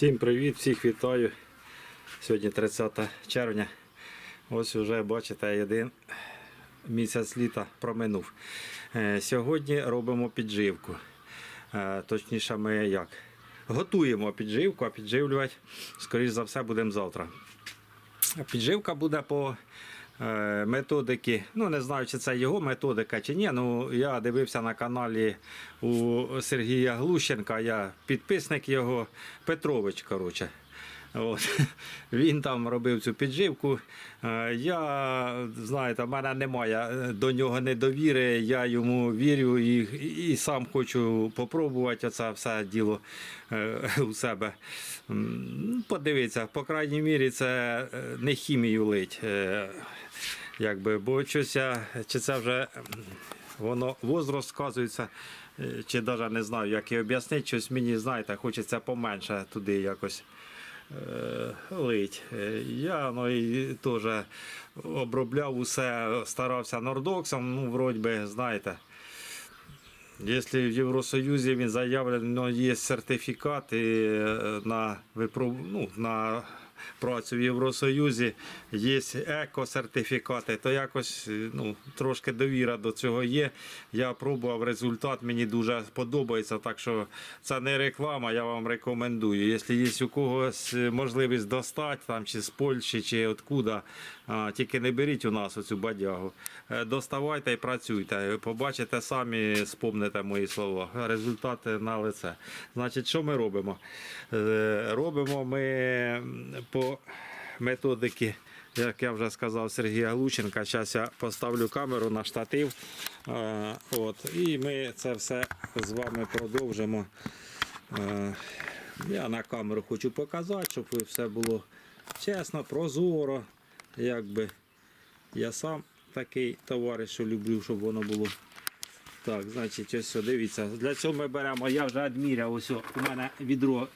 Всім привіт, всіх вітаю. Сьогодні 30 червня. Ось вже бачите, один місяць літа проминув. Е, Сьогодні робимо підживку. Е, Точніше, ми як? Готуємо підживку, а підживлювати, скоріш за все, будемо завтра. Підживка буде по методики. Ну, не знаю, чи це його методика чи ні. Ну, я дивився на каналі у Сергія Глущенка, я підписник його, Петрович, коротше. От. Він там робив цю підживку. Е, Я, знаєте, в мене немає е, до нього недовіри, я йому вірю і, і сам хочу попробувати це все діло е, у себе. М, Подивіться, по крайній мірі, це не хімію лить. Якби, бо щось я, чи це вже воно возраст сказується, чи навіть не знаю, як і об'яснити, щось мені, знаєте, хочеться поменше туди якось лить. Е, Я ну, і теж обробляв усе, старався нордоксом, ну, вроді би, знаєте. Якщо в Євросоюзі він заявлено, є сертифікат е, на, випроб... ну, на працю в Євросоюзі, є екосертифікати, то якось ну, трошки довіра до цього є. Я пробував результат, мені дуже подобається, так що це не реклама, я вам рекомендую. Якщо є у когось можливість достати, там, чи з Польщі, чи откуда, тільки не беріть у нас оцю бадягу. Е, Доставайте і працюйте. Побачите самі, спомните мої слова. Результати на лице. Значить, що ми робимо? Е, Робимо ми по методики. Як я вже сказав Сергія Глученка, зараз я поставлю камеру на штатив. От, і ми це все з вами продовжимо. Я на камеру хочу показати, щоб все було чесно, прозоро. Якби я сам такий товариш, що люблю, щоб воно було. Так, значить, ось все, дивіться. Для цього ми беремо, я вже адміряв, ось у мене відро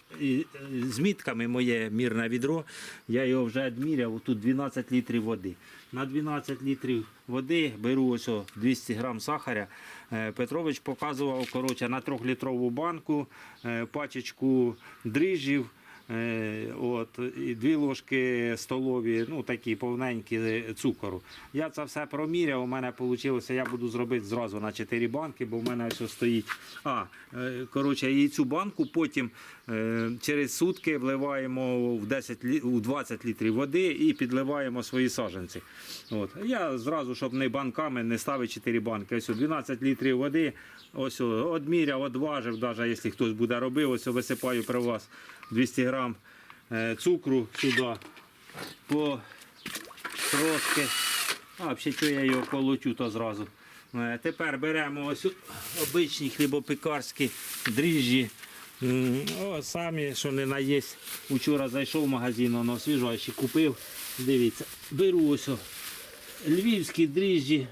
з мітками моє мірне відро. Я його вже адміряв, тут 12 літрів води. На 12 літрів води беру ось 200 грам сахаря. Е, Петрович показував коротше, на 3-літрову банку е, пачечку дріжджів. Е, От, і дві ложки столові, ну такі повненькі е, цукору. Я це все проміряв. У мене вийшло, я буду зробити зразу на 4 банки, бо в мене все стоїть. А, е, коротше, і цю банку потім через сутки вливаємо в 10 лі- у 20 літрів води і підливаємо свої саджанці. От. Я зразу, щоб не банками не ставити 4 банки. Ось 12 літрів води. Ось одміряв, одважив, навіть якщо хтось буде робив, ось висипаю при вас 200 грам е, цукру сюди по трошки. А, взагалі, що я його колочу, то зразу. Е, Тепер беремо ось обичні хлібопекарські дріжджі. О, самі, що не наєсть. Учора зайшов в магазин, воно свіжайші купив. Дивіться, беру ось львівські дріжджі.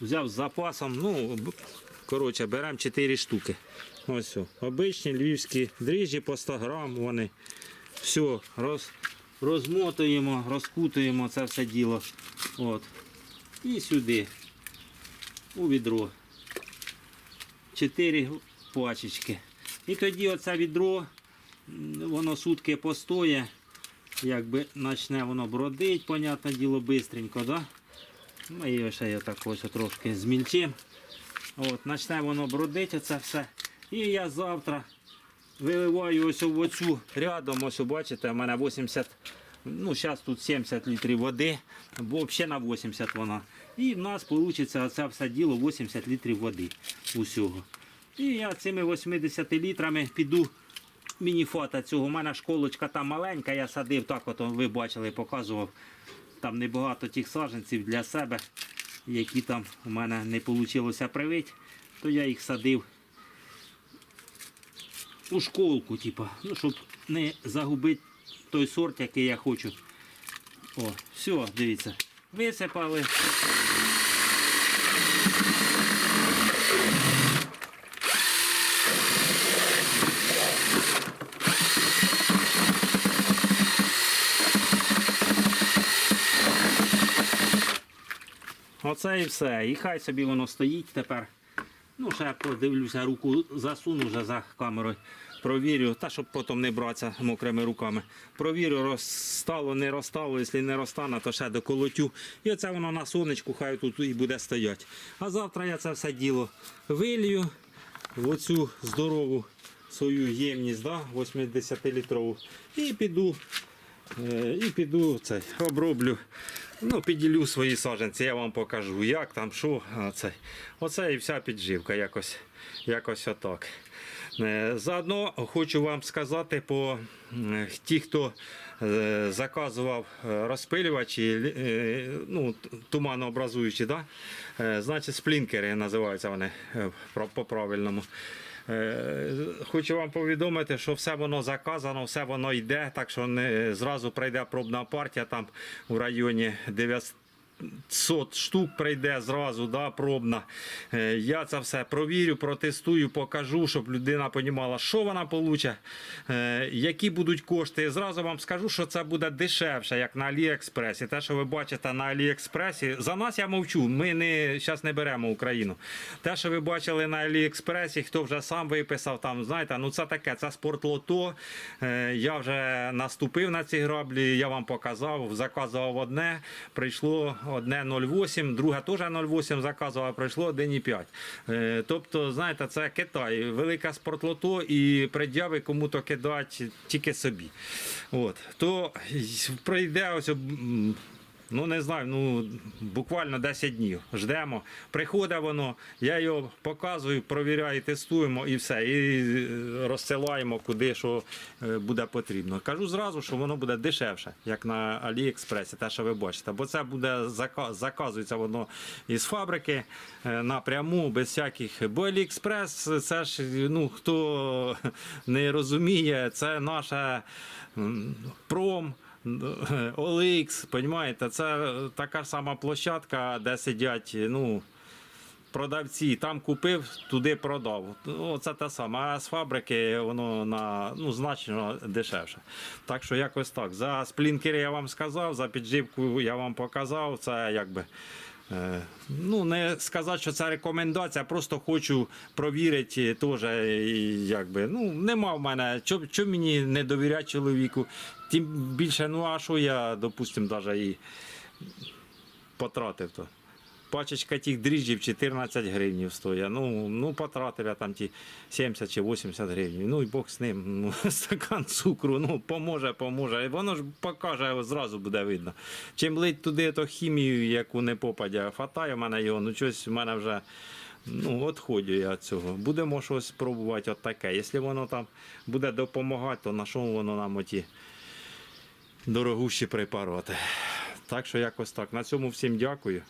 Взяв з запасом. Ну, коротше, беремо 4 штуки. Ось о, обичні львівські дріжджі по 100 грам. Вони все роз, розмотуємо, розкутуємо це все діло. От. І сюди, у відро. 4 пачечки. І тоді оце відро, воно сутки постоє, якби почне воно бродить, понятне діло, бистренько, да? Ми її ще я так ось трошки змільчимо. От, почне воно бродити оце все. І я завтра виливаю ось в оцю рядом, ось бачите, у мене 80, ну зараз тут 70 літрів води, бо взагалі на 80 вона. І в нас вийде оце все діло 80 літрів води усього. І я цими 80 літрами піду мініфата цього. У мене школочка там маленька, я садив так, от ви бачили, показував. Там небагато тих саджанців для себе, які там у мене не вийшло привити, то я їх садив у школку, типу, ну, щоб не загубити той сорт, який я хочу. О, все, дивіться. Висипали. Оце і все. І хай собі воно стоїть тепер. Ну, ще подивлюся, руку засуну вже за камерою. Провірю, та щоб потім не братися мокрими руками. Провірю, розстало, не розстало. Якщо не розтане, то ще доколотю. І оце воно на сонечку, хай тут і буде стояти. А завтра я це все діло вилью в оцю здорову свою ємність, да, 80-літрову. І піду, е, і піду цей, оброблю. Ну, підділю свої саджанці, я вам покажу, як там, що. Оце, оце і вся підживка, якось, якось отак. Е, Заодно хочу вам сказати по ті, хто е, заказував е, розпилювачі, ну, туманообразуючі, да? Значить сплінкери називаються вони по-правильному. Е, Хочу вам повідомити, що все воно заказано, все воно йде, так що не зразу прийде пробна партія там у районі 900 500 штук прийде зразу, да, пробна. Е, Я це все провірю, протестую, покажу, щоб людина розуміла, що вона получить, е, які будуть кошти. Зразу вам скажу, що це буде дешевше, як на Аліекспресі. Те, що ви бачите на Аліекспресі, за нас я мовчу. Ми не зараз не беремо Україну. Те, що ви бачили на Аліекспресі, хто вже сам виписав, там знаєте, ну це таке, це спортлото. Е, Я вже наступив на ці граблі, я вам показав, заказував одне, прийшло одне 0,8, друге теж 0,8 заказувала, а прийшло 1,5. Е, Тобто, знаєте, це Китай, велике спортлото і пред'яви кому-то кидати тільки собі. От. То прийде ось. Ну, не знаю, ну буквально 10 днів. Ждемо. Приходить воно, я його показую, провіряю, тестуємо і все. І е, розсилаємо куди що е, буде потрібно. Кажу зразу, що воно буде дешевше, як на Аліекспресі, те, що ви бачите. Бо це буде заказується воно із фабрики е, напряму, без всяких. Бо Аліекспрес, це ж ну хто не розуміє, це наша пром. OLX, понімаєте, це така сама площадка, де сидять, ну. Продавці там купив, туди продав. Ну, це те саме. А з фабрики воно на ну, значно дешевше. Так що якось так. За сплінкери я вам сказав, за підживку я вам показав. Це якби. Е, Ну, не сказати, що це рекомендація, просто хочу провірити теж, якби, ну, нема в мене, що мені не довіряти чоловіку. Тим більше, ну а що я, допустимо, навіть і потратив то. Пачечка тих дріжджів 14 гривень стоїть. Ну, ну потратив я там ті 70 чи 80 гривень. Ну і Бог з ним. Ну, стакан цукру, ну поможе, поможе. Воно ж покаже, зразу буде видно. Чим лить туди то хімію, яку не попадя, хватає в мене його, ну щось в мене вже. Ну, відходю я від цього. Будемо щось спробувати от таке. Якщо воно там буде допомагати, то на що воно нам оті дорогущі препарати. Так що якось так. На цьому всім дякую.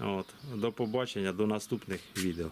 От, до побачення, до наступних відео.